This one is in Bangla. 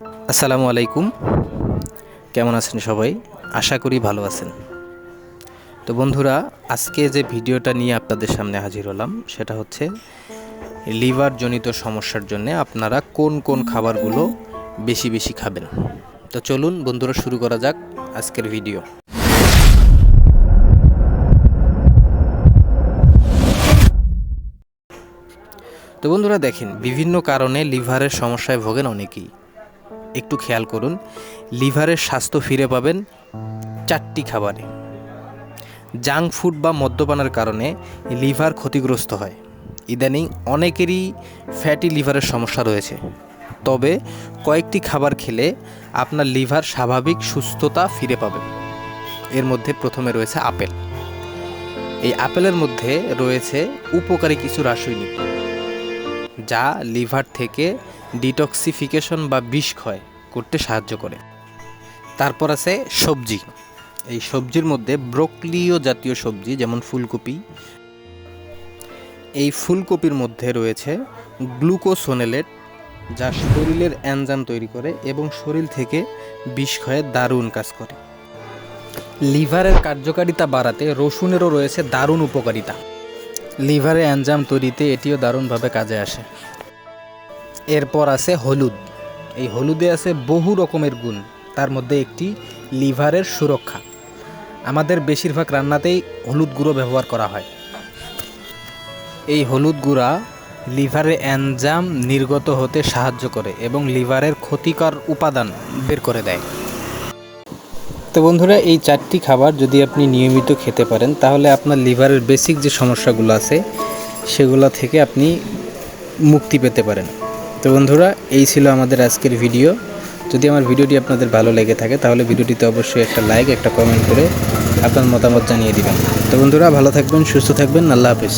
আসসালামু আলাইকুম। কেমন আছেন সবাই? আশা করি ভালো আছেন। তো বন্ধুরা, আজকে যে ভিডিওটা নিয়ে আপনাদের সামনে হাজির হলাম, সেটা হচ্ছে লিভার জনিত সমস্যার জন্য আপনারা কোন কোন খাবারগুলো বেশি বেশি খাবেন। তো চলুন বন্ধুরা, শুরু করা যাক আজকের ভিডিও। তো বন্ধুরা, দেখেন, বিভিন্ন কারণে লিভারের সমস্যায় ভোগেন অনেকেই। একটু খেয়াল করুন, লিভারের স্বাস্থ্য ফিরে পাবেন চারটি খাবারে। জাঙ্ক ফুড বা মদ্যপানের কারণে লিভার ক্ষতিগ্রস্ত হয়। ইদানিং অনেকেরই ফ্যাটি লিভারের সমস্যা রয়েছে। তবে কয়েকটি খাবার খেলে আপনার লিভার স্বাভাবিক সুস্থতা ফিরে পাবে। এর মধ্যে প্রথমে রয়েছে আপেল। এই আপেলের মধ্যে রয়েছে উপকারী কিছু রাসায়নিক। যা লিভার থেকে ডিটক্সিফিকেশন বা বিষ ক্ষয় করতে সাহায্য করে। তারপর আছে সবজি। এই সবজির মধ্যে ব্রোকলিও জাতীয় সবজি যেমন ফুলকপি। এই ফুলকপির মধ্যে রয়েছে গ্লুকোসোনেলেট, যা শরীরের অ্যানজাম তৈরি করে এবং শরীর থেকে বিষ ক্ষয়ে দারুণ কাজ করে। লিভারের কার্যকারিতা বাড়াতে রসুনেরও রয়েছে দারুণ উপকারিতা। লিভারে অ্যানজাম তৈরিতে এটিও দারুণভাবে কাজে আসে। এরপর আছে হলুদ। এই হলুদে আছে বহু রকমের গুণ। তার মধ্যে একটি লিভারের সুরক্ষা। আমাদের বেশিরভাগ রান্নাতেই হলুদ গুঁড়ো ব্যবহার করা হয়। এই হলুদ গুঁড়া লিভারে অ্যানজাম নির্গত হতে সাহায্য করে এবং লিভারের ক্ষতিকর উপাদান বের করে দেয়। তো বন্ধুরা, এই চারটি খাবার যদি আপনি নিয়মিত খেতে পারেন, তাহলে আপনার লিভারের বেসিক যে সমস্যাগুলো আছে, সেগুলো থেকে আপনি মুক্তি পেতে পারেন। তো বন্ধুরা, এই ছিল আমাদের আজকের ভিডিও। যদি আমার ভিডিওটি আপনাদের ভালো লেগে থাকে, তাহলে ভিডিওটিতে অবশ্যই একটা লাইক একটা কমেন্ট করে আপনার মতামত জানিয়ে দিবেন। তো বন্ধুরা, ভালো থাকবেন, সুস্থ থাকবেন, আল্লাহ হাফিজ।